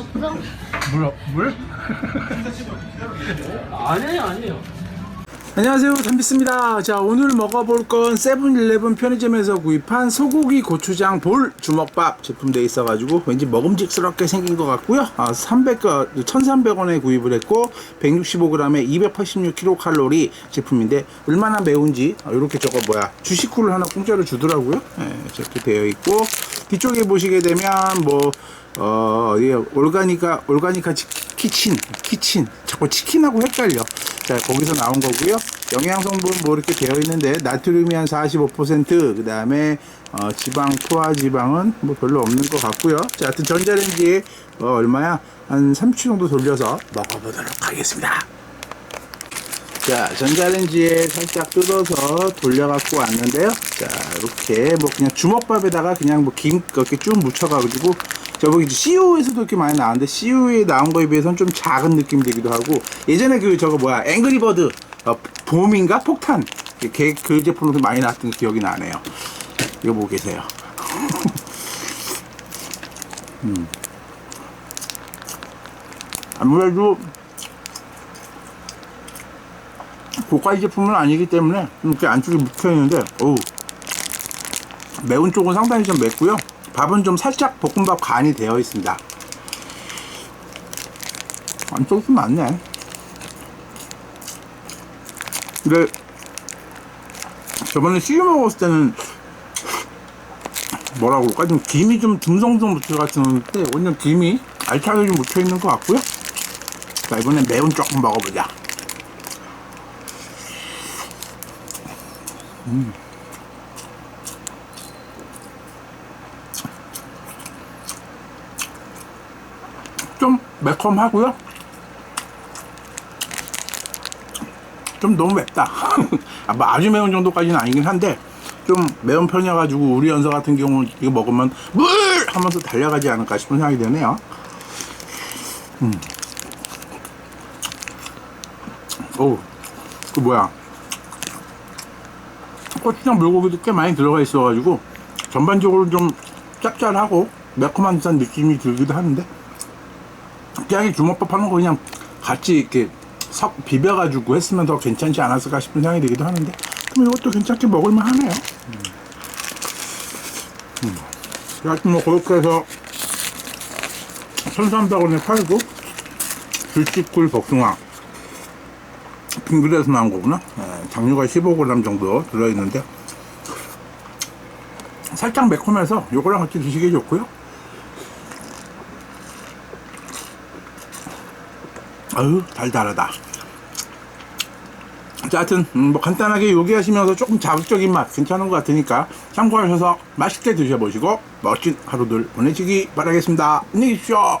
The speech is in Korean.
없어? 물? 물? 아니에요, 아니에요. 안녕하세요 담비스입니다 자 오늘 먹어볼 건 세븐일레븐 편의점에서 구입한 소고기 고추장 볼 주먹밥 제품 돼 있어 가지고 왠지 먹음직스럽게 생긴 것 같고요 아, 300, 1300원에 구입을 했고 165g에 286kcal 제품인데 얼마나 매운지 이렇게 저거 뭐야 주식후를 하나 공짜로 주더라고요 네, 이렇게 되어 있고 뒤쪽에 보시게 되면 뭐 어, 예, 올가니카, 올가니카 치- 키친, 키친. 자꾸 치킨하고 헷갈려. 자, 거기서 나온 거고요. 영양 성분 뭐 이렇게 되어 있는데, 나트륨이 한 45%, 그 다음에, 어, 지방, 포화 지방은 뭐 별로 없는 것 같고요. 자, 하여튼 전자레인지에, 어, 얼마야? 한 3초 정도 돌려서 먹어보도록 하겠습니다. 자, 전자레인지에 살짝 뜯어서 돌려갖고 왔는데요. 자, 이렇게 뭐 그냥 주먹밥에다가 그냥 뭐김 이렇게 쭉 묻혀가지고 저기 CU에서도 이렇게 많이 나왔는데 CU에 나온 거에 비해서는 좀 작은 느낌 되기도 하고 예전에 그 저거 뭐야 앵그리버드 어, 봄인가 폭탄 걔, 그 제품으로 많이 나왔던 기억이 나네요. 이거 보고 계세요. 음. 아무래도 고가의 제품은 아니기 때문에 좀 이렇게 안쪽에 묵혀 있는데 어우. 매운 쪽은 상당히 좀 맵고요. 밥은 좀 살짝 볶음밥 간이 되어 있습니다. 안쪽이 좀 많네. 근데 저번에 씹어 먹었을 때는 뭐라고 그럴까? 좀 김이 좀 듬성듬 묻혀가지는데 오늘 김이 알차게 좀 묻혀 있는 것 같고요. 자 이번엔 매운 조금 먹어보자 좀 매콤하고요. 좀 너무 맵다. 아, 뭐 아주 매운 정도까지는 아니긴 한데 좀 매운 편이어가지고 우리 연서 같은 경우 이거 먹으면 물 하면서 달려가지 않을까 싶은 생각이 드네요. 음. 오, 그 뭐야? 고추장 물고기도 꽤 많이 들어가 있어가지고 전반적으로 좀 짭짤하고 매콤한 듯한 느낌이 들기도 하는데 그냥 주먹밥 하는 거 그냥 같이 이렇게 섞 비벼가지고 했으면 더 괜찮지 않았을까 싶은 생각이 들기도 하는데 그럼 이것도 괜찮게 먹을만 하네요. 음. 하여튼 뭐 그렇게 해서 1300원에 팔고 불치꿀 복숭아 빙그레에서 나온 거구나. 예, 당류가 15g 정도 들어있는데 살짝 매콤해서 요거랑 같이 드시기 좋고요. 아유 달달하다. 자, 하여튼 음, 뭐 간단하게 요기하시면서 조금 자극적인 맛 괜찮은 것 같으니까 참고하셔서 맛있게 드셔보시고 멋진 하루들 보내시기 바라겠습니다. 안녕히 계십시오